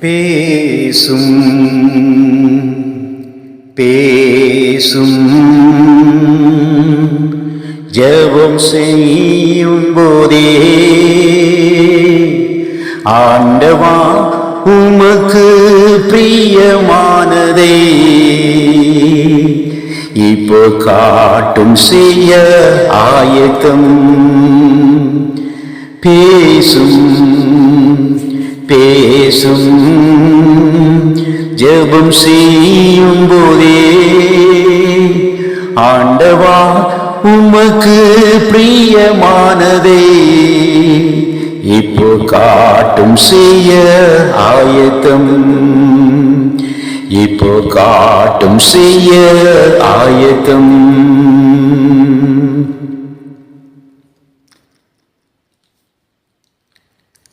பேசும் பேசும். ஜெபம் செய்யும் போதே ஆண்டவா உமக்கு பிரியமானதே. இப்போ காட்டும் செய்ய ஆயத்தம். பேசும் பேசும் ஜெபம் செய்யும் போதே. ஆண்டவா உமக்கு பிரியமானதே. இப்போ காட்டும் செய்ய ஆயத்தம். இப்போ காட்டும் செய்ய ஆயத்தம்.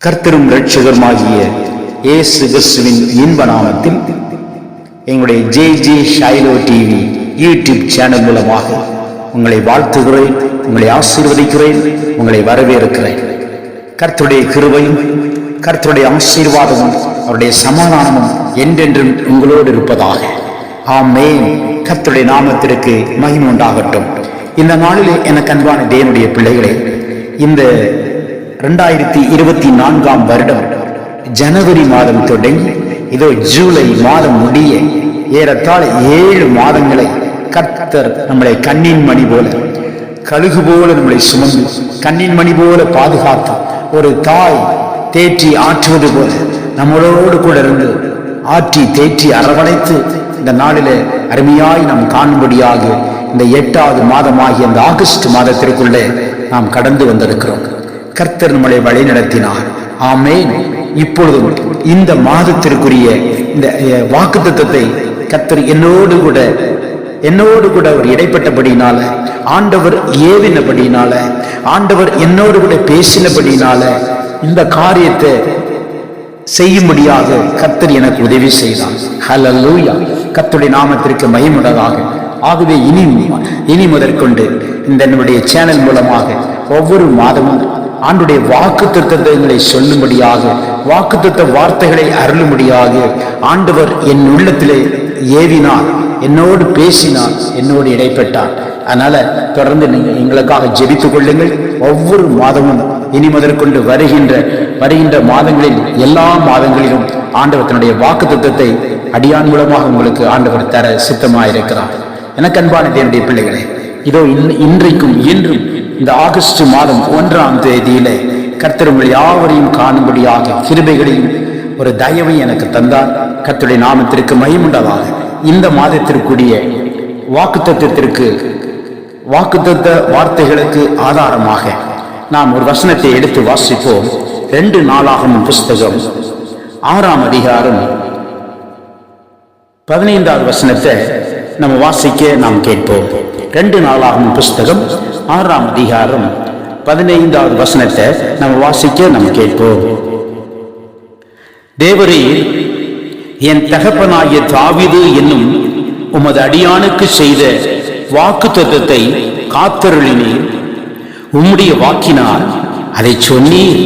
கர்த்தரும் ரட்சகருமாகிய இயேசு கிறிஸ்துவின் இன்ப நாமத்தில் எங்களுடைய J J Shiloh TV YouTube channel மூலமாக உங்களை வாழ்த்துகிறேன் உங்களை ஆசீர்வதிக்கிறேன் உங்களை வரவேற்கிறேன். கர்த்துடைய கிருவையும் கர்த்தருடைய ஆசீர்வாதமும் அவருடைய சமாதானமும் என்றென்றும் உங்களோடு இருப்பதாக. ஆமேன். கர்த்தருடைய நாமத்திற்கு மகிமை உண்டாகட்டும். இந்த நாளிலே எனக்கு அன்பான தேவனுடைய பிள்ளைகளே இந்த ரெண்டாயிரத்தி இருபத்தி நான்காம் வருடம் ஜனவரி மாதம் தொடங்கி இதோ ஜூலை மாதம் முடிய ஏறத்தாழ ஏழு மாதங்களை கர்த்தர் நம்மளை கண்ணின் மணி போல கழுகு போல நம்மளை சுமந்து கண்ணின் மணி போல பாதுகாத்தார் ஒரு தாய் தேற்றி ஆற்றுவது போல நம்மளோடு கூட இருந்து ஆற்றி தேற்றி அரவணைத்து இந்த நாளிலே அருமையாய் நாம் காணும்படியாக இந்த எட்டாவது மாதமாகிய இந்த ஆகஸ்ட் மாதத்திற்குள்ளே நாம் கடந்து வந்திருக்கிறோம். கர்த்தர் நம்மளை வழி நடத்தினார் ஆமேன். இப்பொழுதும் இந்த மாதத்திற்குரிய இந்த வாக்கு தத்தத்தை கர்த்தர் என்னோடு கூட என்னோடு கூட அவர் இடைப்பட்டபடினால ஆண்டவர் ஏவினபடினால ஆண்டவர் என்னோடு கூட பேசினபடினால இந்த காரியத்தை செய்யும்படியாக கர்த்தர் எனக்கு உதவி செய்தார். ஹலலூயா கத்துடைய நாமத்திற்கு மகிமுடதாக ஆகவே இனி இனி முதற்கொண்டு இந்த என்னுடைய சேனல் மூலமாக ஒவ்வொரு மாதமும் ஆண்டுடைய வாக்கு திருத்தங்களை சொல்லும்படியாக வாக்கு வார்த்தைகளை அருளும்படியாக ஆண்டவர் என் உள்ளத்திலே ஏவினார். என்னோடு பேசினான் என்னோடு இடைப்பட்டான் அதனால தொடர்ந்து நீங்கள் எங்களுக்காக ஜெபித்துக் கொள்ளுங்கள். ஒவ்வொரு மாதமும் இனி முதற்கொண்டு வருகின்ற வருகின்ற மாதங்களில் எல்லா மாதங்களிலும் ஆண்டவர் தன்னுடைய வாக்கு திட்டத்தை அடியான் மூலமாக உங்களுக்கு ஆண்டவர் தர சித்தமாயிருக்கிறார். எனக்கு அன்பான தேவனுடைய பிள்ளைகளே இதோ இன்- இன்றைக்கும் இன்றும் இந்த ஆகஸ்ட் மாதம் ஒன்றாம் தேதியிலே கர்த்தர் உங்கள் யாவரையும் காணும்படியாக கிருபைகளையும் ஒரு தயவை எனக்கு தந்தார். கர்த்தருடைய நாமத்திற்கு மகிமுண்டதாக இந்த மாதத்திற்குரிய வாக்குத்தத்திற்கு வாக்குத்தத்த வார்த்தைகளுக்கு ஆதாரமாக நாம் ஒரு வசனத்தை எடுத்து வாசிப்போம். ரெண்டு நாளாகும் புஸ்தகம் ஆறாம் அதிகாரம் பதினைந்தாவது வசனத்தை நம்ம வாசிக்க நாம் கேட்போம். ரெண்டு நாளாகும் புஸ்தகம் ஆறாம் அதிகாரம் பதினைந்தாவது வசனத்தை நம்ம வாசிக்க நாம் கேட்போம். தேவரீர் என் தகப்பனாகிய தாவிது என்னும் உமது அடியானுக்கு செய்த வாக்கு தத்துவத்தை காத்தருளினீர் உம்முடைய வாக்கினால் அதை சொன்னீர்.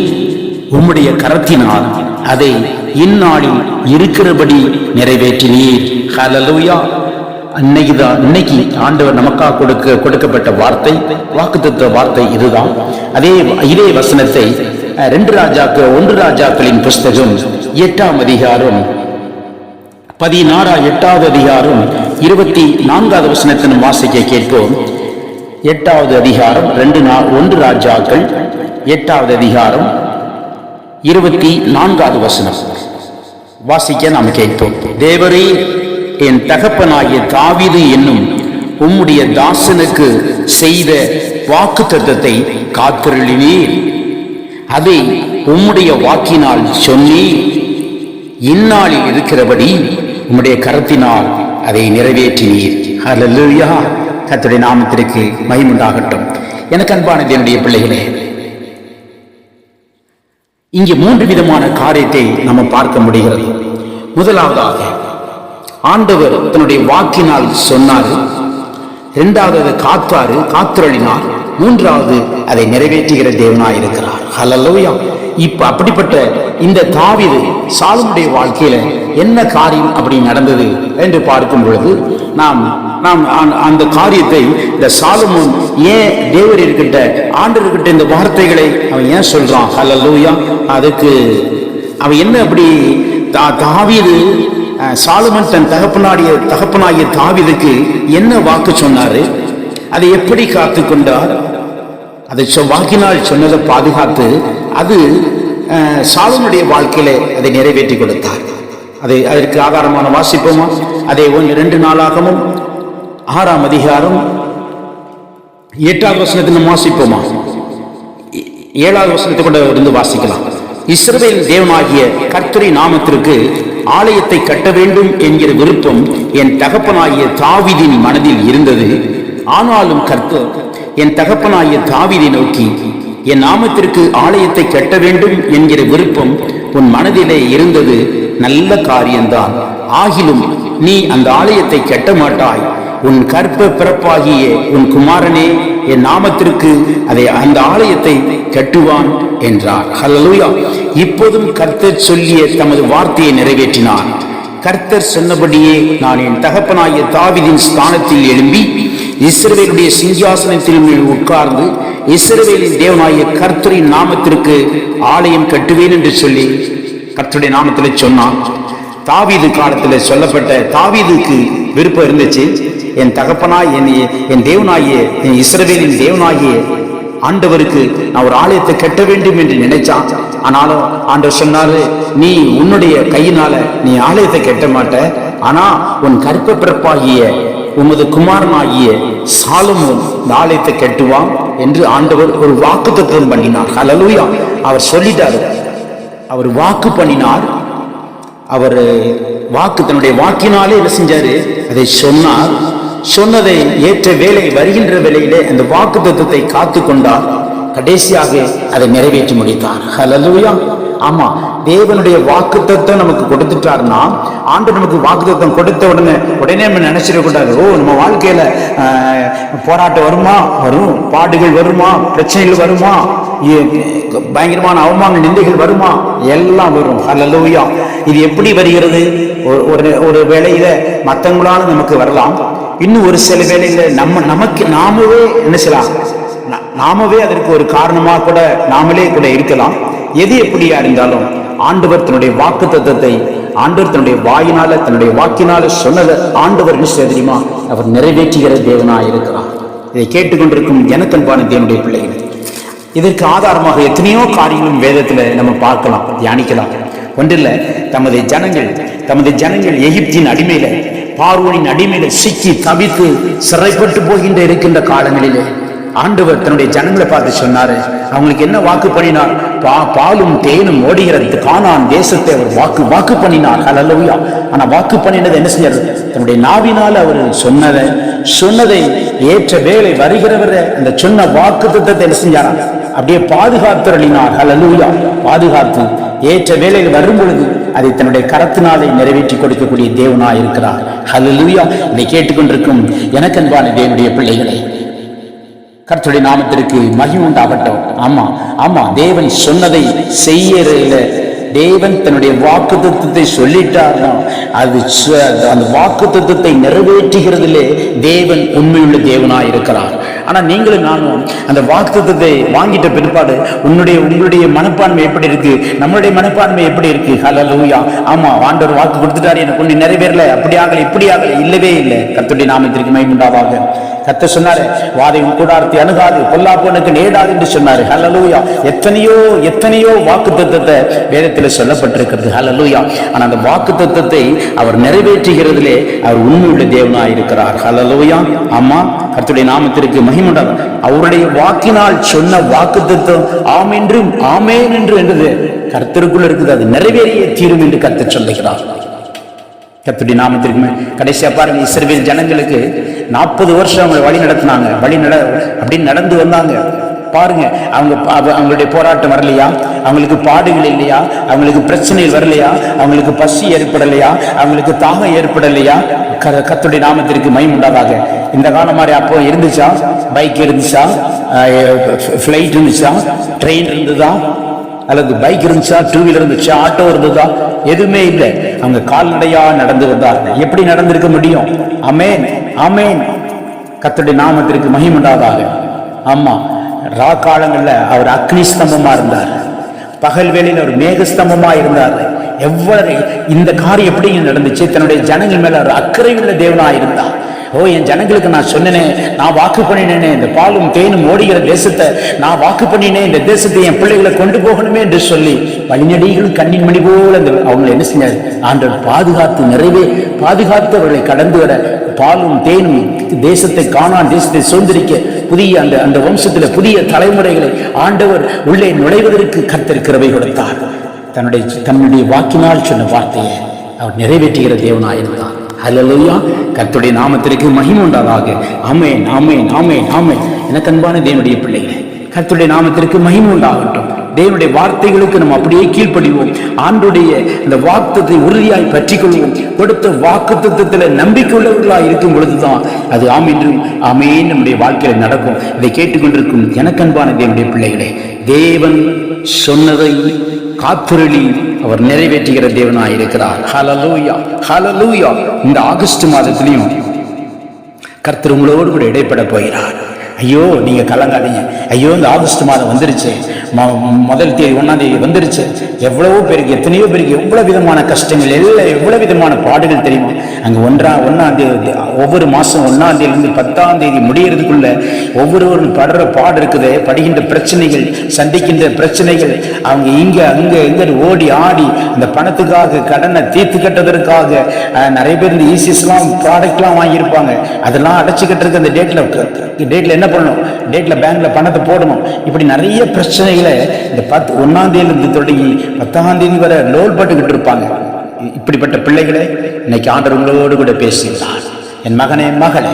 உம்முடைய கரத்தினால் அதை இந்நாளில் இருக்கிறபடி நிறைவேற்றினீர். அன்னைக்கு தான் இன்னைக்கு ஆண்டவர் நமக்காக கொடுக்க கொடுக்கப்பட்ட வார்த்தை வாக்குத்தத்த வார்த்தை இதுதான். அதே இதே வசனத்தை ரெண்டு ராஜாக்கள் ஒன்று ராஜாக்களின் புஸ்தகம் எட்டாம் அதிகாரம் பதினாறா எட்டாவது அதிகாரம் இருபத்தி நான்காவது வசனத்தை வாசிக்க கேட்போம். எட்டாவது அதிகாரம் ரெண்டு நா ஒன்று ராஜாக்கள். எட்டாவது அதிகாரம் இருபத்தி நான்காவது வசனம். வாசிக்க நாம் கேட்போம். தேவரே என் தகப்பனாகிய தாவிது என்னும் உம்முடைய தாசனுக்கு செய்த வாக்கு தத்தத்தை காத்திருளினீர். அதை உம்முடைய வாக்கினால் சொல்லி இந்நாளில் இருக்கிறபடி உம்முடைய கரத்தினால் அதை நிறைவேற்றினீர். ஹalleluya கர்த்தருடைய நாமத்திற்கு மகிமுண்டாகட்டும் எனக்கு அன்பானது என்னுடைய பிள்ளைகளே இங்கே மூன்று விதமான காரியத்தை நம்ம பார்க்க முடிகிறது. முதலாவதாக ஆண்டவர் தன்னுடைய வாக்கினால் சொன்னார் இரண்டாவது அதை காத்தாரு காத்துரளினார் மூன்றாவது அதை நிறைவேற்றுகிற தேவனாய் இருக்கிறார் ஹலலோயா. இப்ப அப்படிப்பட்ட இந்த தாவிது சாலமுடைய வாழ்க்கையில என்ன காரியம் அப்படி நடந்தது என்று பார்க்கும் பொழுது நாம் நாம் அந்த- காரியத்தை இந்த சாலமோன் ஏன் தேவர் இருக்கின்ற ஆண்டு இருக்கின்ற இந்த வார்த்தைகளை அவன் ஏன் சொல்றான்? ஹலலூயா. அதுக்கு அவன் என்ன அப்படி தா- தாவீது அஹ், தன் தகப்பனாடிய தகப்பனாகிய தாவிதுக்கு என்ன வாக்கு சொன்னாரு? அதை எப்படி காத்து கொண்டார் அதை சொ- வாக்கினால் சொன்னதை பாதுகாத்து அது சாலனுடைய வாழ்க்கையில வாழ்க்கையிலே அதை நிறைவேற்றி கொடுத்தார். அதை அதற்கு ஆதாரமான வாசிப்போமா? அதை ஒன்று ரெண்டு நாளாகவும் ஆறாம் அதிகாரம் எட்டாவது வசனத்தை வாசிப்போமா? ஏ- ஏழாவது வசனத்தை கூட இருந்து வாசிக்கலாம். இஸ்ரவேல் தேவனாகிய கர்த்தரி நாமத்திற்கு ஆலயத்தை கட்ட வேண்டும் என்கிற விருப்பம் என் தகப்பனாகிய தாவிதின் மனதில் இருந்தது. ஆனாலும் கர்த்தர் என் தகப்பனாய தாவிதை நோக்கி என் நாமத்திற்கு ஆலயத்தை கட்ட வேண்டும் என்கிற விருப்பம் உன் மனதிலே இருந்தது நல்ல காரியம்தான் ஆகிலும் நீ அந்த ஆலயத்தை கட்ட மாட்டாய். உன் கற்ப பிறப்பாகிய உன் குமாரனே என் நாமத்திற்கு அதை அந்த ஆலயத்தை கட்டுவான் என்றார். ஹலலுயா இப்போதும் கர்த்தர் சொல்லிய தமது வார்த்தையை நிறைவேற்றினார். கர்த்தர் சொன்னபடியே நான் என் தகப்பனாகிய தாவிதின் ஸ்தானத்தில் எழும்பி இஸ்ரவேலுடைய சிங்காசனத்தில் மேல் உட்கார்ந்து இஸ்ரவேலின் தேவனாகிய கர்த்தரின் நாமத்திற்கு ஆலயம் கட்டுவேன் என்று சொல்லி கர்த்தருடைய நாமத்தில் சொன்னான். தாவீது காலத்தில் சொல்லப்பட்ட தாவீதுக்கு விருப்பம் இருந்துச்சு. என் தகப்பனாய் என் என் தேவனாகிய என் இஸ்ரவேலின் தேவனாகிய ஆண்டவருக்கு நான் ஒரு ஆலயத்தை கட்ட வேண்டும் என்று நினைச்சான். ஆனாலும் ஆண்டவர் சொன்னாரு நீ உன்னுடைய கையினால நீ ஆலயத்தை கட்ட மாட்ட. ஆனா உன் கற்ப பிறப்பாகிய உமது குமாரனாகிய சாலமோன் இந்த ஆலயத்தை கட்டுவான் என்று ஆண்டவர் ஒரு வாக்கு தத்துவம் பண்ணினார். ஹலலூயா அவர் சொல்லிட்டாரு. அவர் வாக்கு பண்ணினார். அவர் வாக்கு தன்னுடைய வாக்கினாலே என்ன செஞ்சாரு? அதை சொன்னார். சொன்னதை ஏற்ற வேலை வருகின்ற வேலையிலே அந்த வாக்கு தத்துவத்தை காத்து கொண்டார் கடைசியாக அதை நிறைவேற்றி முடித்தார். ஹலலூயா ஆமா தேவனுடைய வாக்கு தத்துவம் நமக்கு கொடுத்துட்டாருன்னா ஆண்டு நமக்கு வாக்கு தத்துவம் கொடுத்த உடனே உடனே நம்ம நினைச்சிடக்கூடாது ஓ நம்ம வாழ்க்கையில போராட்டம் வருமா? வரும். பாடுகள் வருமா? பிரச்சனைகள் வருமா? இ- பயங்கரமான அவமான நிந்தைகள் வருமா? எல்லாம் வரும். ஹalleluya. இது எப்படி வருகிறது? ஒரு- ஒரு ஒரு வேளையில மற்றவங்களால நமக்கு வரலாம். இன்னும் ஒரு சில வேலையில நம்ம நமக்கு நாமவே என்ன செய்யலாம்? நாமவே அதற்கு ஒரு காரணமாக கூட நாமளே கூட இருக்கலாம். எது எப்படியா இருந்தாலும் ஆண்டவர் தன்னுடைய வாக்கு தத்துவத்தை ஆண்டவர் தன்னுடைய வாயினால தன்னுடைய வாக்கினால சொன்னதை ஆண்டவர் என்ன செய்ய தெரியுமா? அவர் நிறைவேற்றுகிற தேவனாய் இருக்கிறார். இதை கேட்டுக்கொண்டிருக்கும் எனக்கன்பான தேவனுடைய பிள்ளைகள் இதற்கு ஆதாரமாக எத்தனையோ காரியங்களும் வேதத்துல நம்ம பார்க்கலாம் தியானிக்கலாம். ஒன்றில்ல தமது ஜனங்கள் தமது ஜனங்கள் எகிப்தின் அடிமையில பார்வனின் அடிமையில சிக்கி தவித்து சிறைப்பட்டு போகின்ற இருக்கின்ற காலங்களிலே ஆண்டவர் தன்னுடைய ஜனங்களை பார்த்து சொன்னாரு. அவங்களுக்கு என்ன வாக்கு பண்ணினார்? பா பாலும் தேனும் ஓடுகிறது. காணான் தேசத்தை அவர் வாக்கு வாக்கு பண்ணினார். ஹalleluya. ஆனா வாக்கு பண்ணினது என்ன செஞ்சாரு? தன்னுடைய நாவினால் அவர் சொன்னதை சொன்னதை ஏற்ற வேலை வருகிறவரை அந்த சொன்ன வாக்கு திட்டத்தை என்ன செஞ்சாரா? அப்படியே பாதுகாத்தருளினார் ஹalleluya. பாதுகாத்து ஏற்ற வேலையில் வரும் பொழுது அதை தன்னுடைய கரத்தினாலே நிறைவேற்றி கொடுக்கக்கூடிய தேவனாய் இருக்கிறார் ஹலலுயா இதை கேட்டுக்கொண்டிருக்கும் எனக்கன்பான தேவனுடைய பிள்ளைகளை கர்த்தருடைய நாமத்திற்கு மகிமை உண்டாகட்டும். ஆமா ஆமா தேவன் சொன்னதை செய்யறதுல தேவன் தன்னுடைய வாக்கு தத்துவத்தை சொல்லிட்டார்னா அது அந்த வாக்கு தத்துவத்தை நிறைவேற்றுகிறதுலே தேவன் உண்மையுள்ள தேவனா இருக்கிறார். ஆனா நீங்களும் நானும் அந்த வாக்கு தத்துவத்தை வாங்கிட்ட பிற்பாடு உன்னுடைய உங்களுடைய மனப்பான்மை எப்படி இருக்கு? நம்மளுடைய மனப்பான்மை எப்படி இருக்கு? ஹalleluya. ஆமா ஆண்டவர் வாக்கு கொடுத்துட்டாரு எனக்கு ஒண்ணு நிறைவேறல. அப்படி ஆகல இப்படி ஆகல. இல்லவே இல்லை. கத்துடைய நாமத்திற்கு மகிமுண்டாவாக கத்து சொன்னாரு வாதையும் கூடார்த்தி கூடாரத்தை அணுகாது பொல்லாப்பனுக்கு நேடாது என்று சொன்னாரு. ஹலலூயா எத்தனையோ எத்தனையோ வாக்கு தத்துவத்தை வேதத்தில் சொல்லப்பட்டிருக்கிறது. ஹலலூயா ஆனா அந்த வாக்கு தத்துவத்தை அவர் நிறைவேற்றுகிறதுலே அவர் உண்மையுள்ள தேவனாய் இருக்கிறார். ஹலலூயா ஆமா கருத்துடைய நாமத்திற்கு மகிமுண்டாது அவருடைய வாக்கினால் சொன்ன வாக்கு தத்துவம் ஆம் என்றும் ஆமேன் என்று என்றது கர்த்தருக்குள்ள இருக்குது. அது நிறைவேறிய தீரும் என்று கர்த்தர் சொல்லுகிறார். கத்துடைய நாமத்திற்கு கடைசியா பாருங்க இஸ்ரேல் ஜனங்களுக்கு நாற்பது வருஷம் அவங்களை வழி நடத்தினாங்க. வழி நட அப்படின்னு நடந்து வந்தாங்க. பாருங்க அவங்க அவங்களுடைய போராட்டம் வரலையா? அவங்களுக்கு பாடுகள் இல்லையா? அவங்களுக்கு பிரச்சனை வரலையா? அவங்களுக்கு பசி ஏற்படலையா? அவங்களுக்கு தாகம் ஏற்படலையா? க- கத்துடைய நாமத்திற்கு மயம் உண்டாதாக இந்த காலம் மாதிரி அப்போ இருந்துச்சா? பைக் இருந்துச்சா? ஃப்ளைட் இருந்துச்சா? ட்ரெயின் இருந்ததா? அல்லது பைக் இருந்துச்சா டூ வீலர் இருந்துச்சா ஆட்டோ இருந்ததா? எதுவுமே இல்லை. அவங்க கால்நடையா நடந்து வந்தார்கள். எப்படி நடந்திருக்க முடியும்? அமேன் அமேன். கத்தடி நாமத்திற்கு மகிமுண்டாதாக ஆமா ரா காலங்கள்ல அவர் அக்னி ஸ்தம்பமா இருந்தார். பகல் வேளையில் அவர் மேகஸ்தம்பமா இருந்தார். எவ்வளவு இந்த காரியம் எப்படி நடந்துச்சு? தன்னுடைய ஜனங்கள் மேல ஒரு அக்கறை உள்ள தேவனா இருந்தார் ஓ என் ஜனங்களுக்கு நான் சொன்னேனே நான் வாக்கு பண்ணினேனே இந்த பாலும் தேனும் ஓடுகிற தேசத்தை நான் வாக்கு பண்ணினேன் இந்த தேசத்தை என் பிள்ளைகளை கொண்டு போகணுமே என்று சொல்லி வழிநடிகளும் கண்ணின் மணி போல அந்த அவங்களை என்ன செஞ்சார்? ஆண்டவர் பாதுகாத்து நிறைவே பாதுகாத்து அவர்களை கடந்து வர பாலும் தேனும் தேசத்தை காணான் தேசத்தை சுதந்திரிக்க புதிய அந்த அந்த வம்சத்தில் புதிய தலைமுறைகளை ஆண்டவர் உள்ளே நுழைவதற்கு கத்திருக்கிறவை கொடுத்தார். தன்னுடைய தன்னுடைய வாக்கினால் சொன்ன வார்த்தையை அவர் நிறைவேற்றுகிற தேவனாயிருந்தார். ஹலலுயா கர்த்தருடைய நாமத்திற்கு மகிமை உண்டாதாக அமே நாமே நாமே நாமே எனக்கு அன்பான தேவனுடைய பிள்ளைகளை கர்த்தருடைய நாமத்திற்கு மகிமை உண்டாகட்டும். தேவனுடைய வார்த்தைகளுக்கு நம்ம அப்படியே கீழ்ப்படிவோம். ஆண்டுடைய இந்த வாக்குத்தத்தை உறுதியாய் பற்றிக்கொள்வோம். கொடுத்த வாக்கு தத்துவத்தில் நம்பிக்கை உள்ளவர்களாய் இருக்கும் பொழுதுதான் அது ஆம் என்றும் ஆமே நம்முடைய வாழ்க்கையில நடக்கும். இதை கேட்டுக்கொண்டிருக்கும் எனக்கு அன்பான தேவனுடைய பிள்ளைகளே தேவன் சொன்னதை காத்திருளி அவர் நிறைவேற்றுகிற தேவனாக இருக்கிறார். ஹலலூயா ஹலலூயா இந்த ஆகஸ்ட் மாதத்திலையும் கர்த்தர் உங்களோடு கூட இடைப்பட போகிறார். ஐயோ நீங்க கலங்காதீங்க. ஐயோ இந்த ஆகஸ்ட் மாதம் வந்துருச்சு. முதல் தேதி ஒன்னாம் தேதி வந்துருச்சு. எவ்வளவோ பேருக்கு எத்தனையோ பேருக்கு எவ்வளவு விதமான கஷ்டங்கள் எல்லாம் எவ்வளவு விதமான பாடுகள் தெரியுமா? அங்க ஒன்றா ஒன்னாம் தேதி ஒவ்வொரு மாசம் ஒன்னாம் தேதியிலிருந்து பத்தாம் தேதி முடியறதுக்குள்ள ஒவ்வொருவரும் படுற பாடு இருக்குது படுகின்ற பிரச்சனைகள் சந்திக்கின்ற பிரச்சனைகள். அவங்க இங்க அங்க எங்க ஓடி ஆடி அந்த பணத்துக்காக கடனை தீர்த்து கட்டுவதற்காக நிறைய பேர் இந்த ஈசிஎஸ்லாம் ப்ராடக்ட்லாம் வாங்கியிருப்பாங்க. அதெல்லாம் அடைச்சிக்கிட்டு அந்த டேட்ல டேட்ல என்ன பண்ணணும் டேட்டில் பேங்க்ல பணத்தை போடணும். இப்படி நிறைய பிரச்சனைகளை இந்த பத்து ஒன்னாம் தொடங்கி பத்தாம் தேதி வரை லோல் பட்டுக்கிட்டு இருப்பாங்க. இப்படிப்பட்ட பிள்ளைகளே இன்னைக்கு ஆண்டர் உங்களோடு கூட பேசுகிறார். என் மகனே மகளே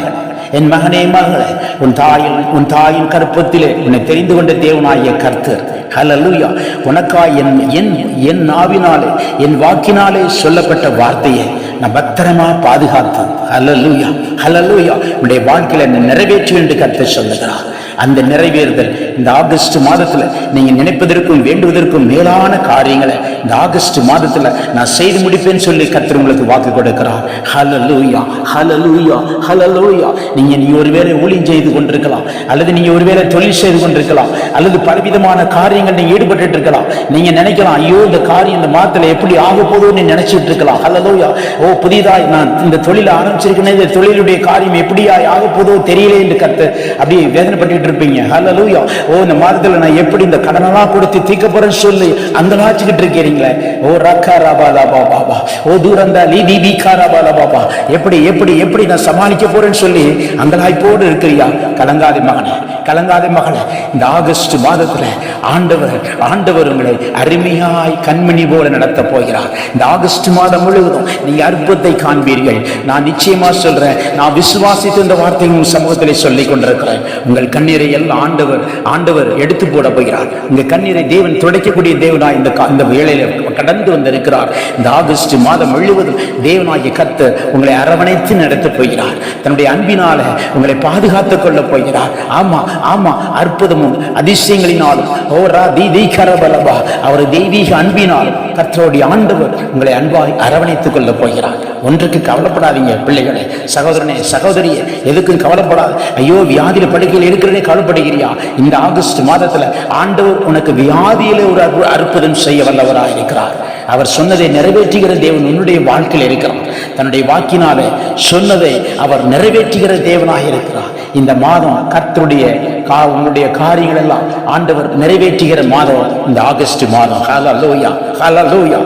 என் மகனே மகளே உன் தாயின் உன் தாயின் கற்பத்திலே உன்னை தெரிந்து கொண்ட தேவனாகிய கர்த்தர். ஹலலூயா உனக்கா என் என் என் நாவினாலே என் வாக்கினாலே சொல்லப்பட்ட வார்த்தையை நான் பத்திரமா பாதுகாத்தேன். ஹalleluya ஹalleluya உடைய வாழ்க்கையில என்னை நிறைவேற்று என்று கருத்து சொல்லுகிறார். அந்த நிறைவேறுதல் இந்த ஆகஸ்ட் மாதத்துல நீங்க நினைப்பதற்கும் வேண்டுவதற்கும் மேலான காரியங்களை இந்த ஆகஸ்ட் மாதத்துல நான் செய்து முடிப்பேன்னு சொல்லி கத்திர உங்களுக்கு வாக்கு கொடுக்கிறார். ஹலலூயா ஹலலூயா ஹalleluya நீங்க ஒரு ஒருவேளை ஊழியம் செய்து கொண்டிருக்கலாம். அல்லது நீங்க ஒருவேளை தொழில் செய்து கொண்டிருக்கலாம். அல்லது பலவிதமான காரியங்கள் நீங்கள் ஈடுபட்டு இருக்கலாம். நீங்க நினைக்கலாம் ஐயோ இந்த காரியம் இந்த மாதத்தில் எப்படி ஆக போதும்னு நினைச்சிட்டு இருக்கலாம். ஹலலூயா ஓ புதிதாக நான் இந்த தொழிலை ஆரம்பிச்சிருக்கேன் இந்த தொழிலுடைய காரியம் எப்படியாய் ஆக போதோ தெரியல என்று கர்த்தர் அப்படியே வேதனைப்பட்டு இருப்பீங்க. ஹalleluya. ஓ இந்த மாதத்தில் நான் எப்படி இந்த கடனெல்லாம் கொடுத்து தீர்க்க போறேன்னு சொல்லி அங்கலாச்சுக்கிட்டு இருக்கிறீங்களே? ஓ ரக்கா ராபாலா பாபா ஓ தூரந்தா லீ தி காராபாலா பாபா எப்படி எப்படி எப்படி நான் சமாளிக்க போறேன்னு சொல்லி அந்த அங்கலாய்ப்போடு இருக்கிறியா? கலங்காதி மகனே கலங்காதி மகளே. இந்த ஆகஸ்ட் மாதத்துல ஆண்டவர் ஆண்டவர் உங்களை அருமையாய் கண்மணி போல நடத்த போகிறார். இந்த ஆகஸ்ட் மாதம் முழுவதும் நீங்க அற்புதத்தை காண்பீர்கள். நான் நிச்சயம் சொல்றேன். நான் விசுவாசித்து இந்த வார்த்தையை உங்கள் சொல்லிக் கொண்டிருக்கிறேன். உங்கள் கண்ணீரை எல்லாம் ஆண்டவர் ஆண்டவர் எடுத்து போட போகிறார். உங்க கண்ணீரை தேவன் துடைக்கக்கூடிய தேவனா இந்த இந்த வேலையில கடந்து வந்திருக்கிறார். இந்த ஆகஸ்ட் மாதம் முழுவதும் தேவனாகிய கர்த்தர் உங்களை அரவணைத்து நடத்த போகிறார். தன்னுடைய அன்பினால உங்களை பாதுகாத்துக் கொள்ள போகிறார். ஆமா ஆமா அற்புதமும் அதிசயங்களினாலும் ஓரா தி தி கரபலபா அவர் தெய்வீக அன்பினாலும் கத்தருடைய ஆண்டவர் உங்களை அன்பாய் அரவணைத்துக் கொள்ள போகிறார். ஒன்றுக்கு கவலைப்படாதீங்க பிள்ளைகளே. சகோதரனே சகோதரியே எதுக்கும் கவலைப்படாது. ஐயோ வியாதியில படுக்கையில் இருக்கிறனே கவலைப்படுகிறியா? இந்த ஆகஸ்ட் மாதத்துல ஆண்டவர் உனக்கு வியாதியில ஒரு அற்புதம் செய்ய வல்லவராக இருக்கிறார் அவர் சொன்னதை நிறைவேற்றுகிற தேவன் உன்னுடைய வாழ்க்கையில் இருக்கிறார். தன்னுடைய வாக்கினாலே சொன்னதை அவர் நிறைவேற்றுகிற தேவனாக இருக்கிறார். இந்த மாதம் கர்த்தருடைய கா உன்னுடைய காரியங்கள் எல்லாம் ஆண்டவர் நிறைவேற்றுகிற மாதம் இந்த ஆகஸ்ட் மாதம். ஹalleluya ஹalleluya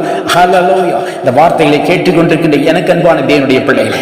லோயா இந்த வார்த்தைகளை கேட்டுக்கொண்டிருக்கின்ற எனக்கு அன்பான தேவனுடைய பிள்ளைகளை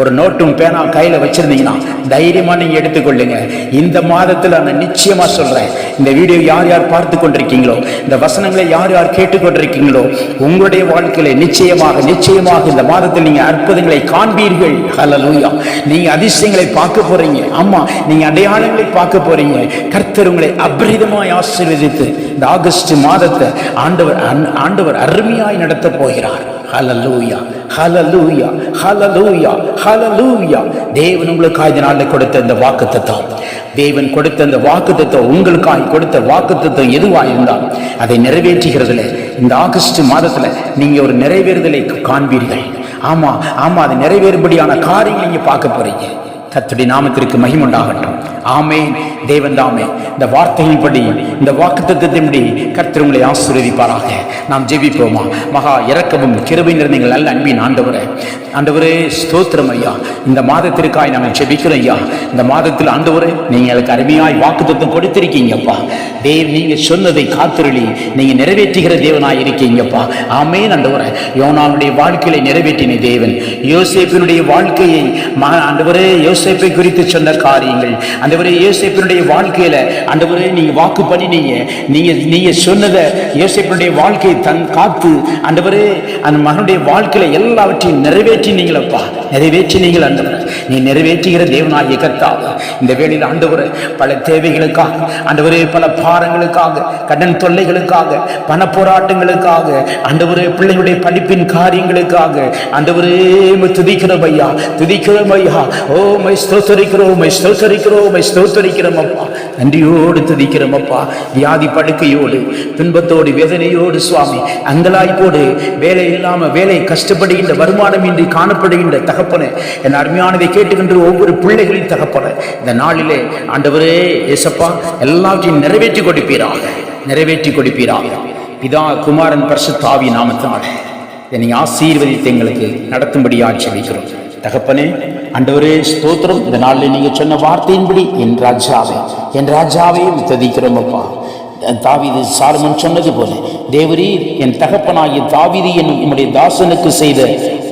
ஒரு நோட்டும் பேனா கையில வச்சிருந்தீங்கன்னா தைரியமா நீங்க எடுத்துக்கொள்ளுங்க. இந்த மாதத்துல நான் நிச்சயமா சொல்றேன் இந்த வீடியோ யார் யார் பார்த்து கொண்டிருக்கீங்களோ இந்த வசனங்களை யார் யார் கேட்டுக்கொண்டிருக்கீங்களோ உங்களுடைய வாழ்க்கையில நிச்சயமாக நிச்சயமாக இந்த மாதத்தில் நீங்க அற்புதங்களை காண்பீர்கள். ஹலலூயா நீங்க அதிசயங்களை பார்க்க போறீங்க. ஆமா நீங்க அடையாளங்களை பார்க்க போறீங்க. கர்த்தர் உங்களை அபரிதமாய் ஆசீர்வதித்து இந்த ஆகஸ்ட் மாதத்தை ஆண்டவர் ஆண்டவர் அருமையாய் நடத்த போகிறார். ஹலலூயா ஹலலூயா ஹலலூயா ஹலலூயா தேவன் உங்களுக்காக இந்த நாளில் கொடுத்த இந்த வாக்குத்தத்தம். தேவன் கொடுத்த இந்த தத்துவம் உங்களுக்காக கொடுத்த வாக்குத்தத்தம் எதுவாக இருந்தால் அதை நிறைவேற்றுகிறதுல. இந்த ஆகஸ்ட் மாதத்துல நீங்க ஒரு நிறைவேறுதலை காண்பீர்கள். ஆமாம் ஆமாம் அது நிறைவேறும்படியான காரியங்களை நீங்கள் பார்க்க போறீங்க. கர்த்தருடைய நாமத்திற்கு மகிமுண்டாகட்டும் ஆமேன். தேவன் தாமே. இந்த வார்த்தையின்படி இந்த வாக்குத்தத்தின்படி கர்த்தர் உங்களை ஆசீர்வதிப்பாராக. நாம் ஜெபிப்போமா? மகா இறக்கமும் கிருபை நிறைந்த நல்ல அன்பின் ஆண்டவரே. ஆண்டவரே ஸ்தோத்திரம் ஐயா. இந்த மாதத்திற்காய் நாங்கள் ஜெபிக்கிறோம் ஐயா. இந்த மாதத்தில் ஆண்டவரே நீங்கள் எனக்கு அருமையாய் வாக்குத்தத்தம் கொடுத்திருக்கீங்கப்பா தேவ் நீங்கள் சொன்னதை காத்திரளி நீங்கள் நிறைவேற்றுகிற தேவனாய் இருக்கீங்கப்பா ஆமே ஆண்டவரே. யோனாவுடைய வாழ்க்கையை நிறைவேற்றின தேவன். யோசேப்பினுடைய வாழ்க்கையை ஆண்டவரே யோசேப்பை குறித்து சொன்ன காரியங்கள். ஆண்டவரே யோசேப்பினுடைய வாழ்க்கையில ஆண்டவரே நீங்க வாக்கு பண்ணினீங்க. நீங்க நீங்க சொன்னதை யோசிப்பனுடைய வாழ்க்கையை தன் காத்து ஆண்டவரே அந்த மகனுடைய வாழ்க்கையில எல்லாவற்றையும் நிறைவேற்றினீங்களப்பா. நிறைவேற்றினீங்கள் ஆண்டவரே நீ நிறைவேற்றுகிற தேவனாகிய கர்த்தாவே இந்த வேளையில் ஆண்டவரே பல தேவைகளுக்காக ஆண்டவரே பல பாரங்களுக்காக கடன் தொல்லைகளுக்காக பண போராட்டங்களுக்காக ஆண்டவரே பிள்ளைகளுடைய படிப்பின் காரியங்களுக்காக ஆண்டவரே துதிக்கிறோம் ஐயா துதிக்கிறோம் ஐயா. ஓ மை ஸ்தோத்தரிக்கிறோம் மை ஸ்தோத்தரிக்கிறோம் மை ஸ்தோத்தரிக்கிறோம் அப்பா. நன்றியோடு துதிக்கிறோம் அப்பா. வியாதி படுக்கையோடு துன்பத்தோடு வேதனையோடு சுவாமி அங்கலாய்ப்போடு வேலை இல்லாமல் வேலை கஷ்டப்படுகின்ற வருமானம் இன்றி காணப்படுகின்ற தகப்பனே என் அருமையான அருமையானதை கேட்டுக்கின்ற ஒவ்வொரு பிள்ளைகளின் தகப்பன இந்த நாளிலே ஆண்டவரே ஏசப்பா எல்லாவற்றையும் நிறைவேற்றி கொடுப்பீராக நிறைவேற்றி கொடுப்பீராக. பிதா குமாரன் பரிசுத்தாவி நாமத்தினாலே இதை நீங்க ஆசீர்வதித்து எங்களுக்கு நடத்தும்படி ஆட்சி வைக்கிறோம். தகப்பனே அண்டவரே ஸ்தோத்திரம். இந்த நாளில் நீங்கள் சொன்ன வார்த்தையின்படி என் ராஜாவை என் ராஜாவையும் துதிக்கிறோம் அப்பா. தாவிது சாலமன் சொன்னது போல தேவரீர் என் தகப்பனாகிய தாவிதி என்னும் உம்முடைய தாசனுக்கு செய்த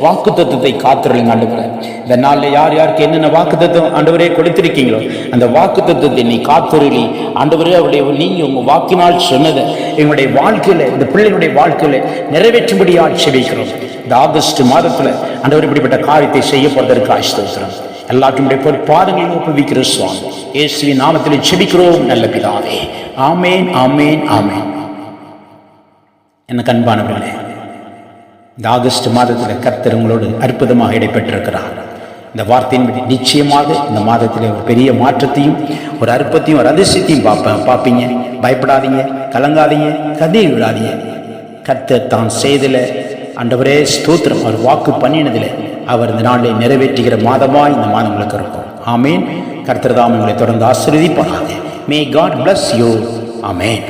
வாக்கு தத்துவத்தை காத்திரலுங்க ஆண்டவரே. இந்த நாளில் யார் யாருக்கு என்னென்ன வாக்கு தத்துவம் ஆண்டவரே கொடுத்திருக்கீங்களோ அந்த வாக்கு தத்துவத்தை நீ காத்திரலி ஆண்டவரே அவருடைய நீங்க உங்க வாக்கினால் சொன்னதை எங்களுடைய வாழ்க்கையில இந்த பிள்ளைகளுடைய வாழ்க்கையில நிறைவேற்றும்படியா செபிக்கிறோம் இந்த ஆகஸ்ட் மாதத்துல ஆண்டவர் இப்படிப்பட்ட காரியத்தை செய்ய போவதற்கு ஆசிர்வதிக்கிறோம். எல்லாற்றுடைய பொற்பாதங்களையும் ஒப்புவிக்கிற சுவாமி. இயேசுவின் நாமத்தில் செபிக்கிறோம் நல்ல பிதாவே. ஆமேன் ஆமேன் ஆமேன். எனக்கு அன்பானவர்களே இந்த ஆகஸ்ட் மாதத்தில் கர்த்தர் உங்களோடு அற்புதமாக இடைப்பெற்றிருக்கிறார் இந்த வார்த்தையின்படி நிச்சயமாக இந்த மாதத்தில் ஒரு பெரிய மாற்றத்தையும் ஒரு அற்பத்தையும் ஒரு அதிர்ஷ்டத்தையும் பார்ப்பேன் பார்ப்பீங்க பயப்படாதீங்க கலங்காதீங்க கதீர் விடாதீங்க கர்த்தர் தான் செய்தல அண்டவரே ஸ்தோத்திரம். அவர் வாக்கு பண்ணினதில் அவர் இந்த நாளை நிறைவேற்றுகிற மாதமாக இந்த மாதம் உங்களுக்கு இருக்கும். ஆமேன். கர்த்தர் தான் உங்களை தொடர்ந்து ஆசீர்வதிப்பாராக. May God bless you amen